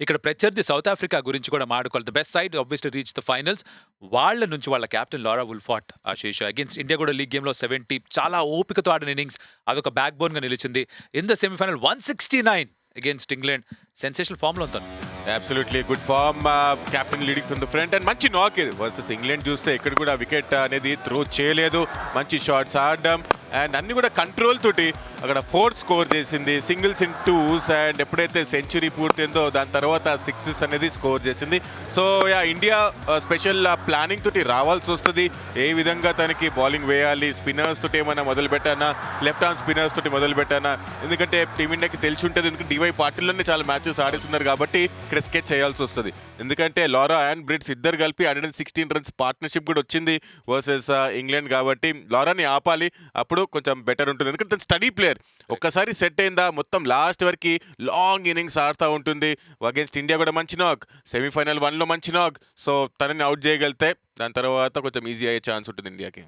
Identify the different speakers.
Speaker 1: ఇక్కడ ప్రత్యర్థి south Africa గురించి కూడా మాడుకోవాలి the best side obviously reach the finals వాళ్ళ నుంచి వాళ్ళ కెప్టెన్ లారా ఉల్ఫాట్ ఆశీష్ అగేన్స్ట్ ఇండియా కూడా లీగ్ గేమ్లో సెవెంటీ చాలా ఓపికతో ఆడిన ఇన్నింగ్స్ అదొక బ్యాక్ బోన్గా నిలిచింది. In the semifinal one sixty nine against England sensational ఫామ్లో ఉంటాను
Speaker 2: absolutely good form captain leading from the front and మంచి నాక్ ఇది. వర్సెస్ ఇంగ్లాండ్ చూస్తే ఇక్కడ కూడా వికెట్ అనేది త్రో చేయలేదు. మంచి షాట్స్ ఆడడం. అండ్ అన్ని కూడా కంట్రోల్ తోటి అక్కడ ఫోర్ స్కోర్ చేసింది. సింగిల్స్ ఇన్ టూస్ అండ్ ఎప్పుడైతే సెంచరీ పూర్తయిందో దాని తర్వాత సిక్సెస్ అనేది స్కోర్ చేసింది. So yeah India special planning తోటి రావాల్సి వస్తుంది. ఏ విధంగా తనకి బౌలింగ్ వేయాలి స్పిన్నర్స్ తోటి ఏమైనా మొదలు పెట్టానా లెఫ్ట్ హ్యాండ్ స్పిన్నర్స్ తోటి మొదలు పెట్టానా? ఎందుకంటే టీమిండియాకి తెలిసి ఉంటుంది ఎందుకంటే డివై పార్టీలోనే చాలా మ్యాచెస్ ఆడిస్తున్నారు కాబట్టి ఇక్కడ స్కెచ్ చేయాల్సి వస్తుంది. ఎందుకంటే లారా అండ్ బ్రిట్స్ ఇద్దరు కలిపి hundred and sixteen runs partnership కూడా వచ్చింది వర్సెస్ ఇంగ్లాండ్ uh, కాబట్టి లారాని ఆపాలి. అప్పుడు కొంచెం బెటర్ ఉంటుంది. ఎందుకంటే తను స్టడీ ప్లేయర్ ఒక్కసారి సెట్ అయిందా మొత్తం లాస్ట్ వరకు లాంగ్ ఇన్నింగ్స్ ఆడుతూ ఉంటుంది. అగేన్స్ట్ ఇండియా కూడా మంచి నాక్ సెమీఫైనల్ వన్లో మంచి నాక్ సో తనని అవుట్ చేయగలిగితే దాని తర్వాత కొంచెం ఈజీ అయ్యే ఛాన్స్ ఉంటుంది ఇండియాకి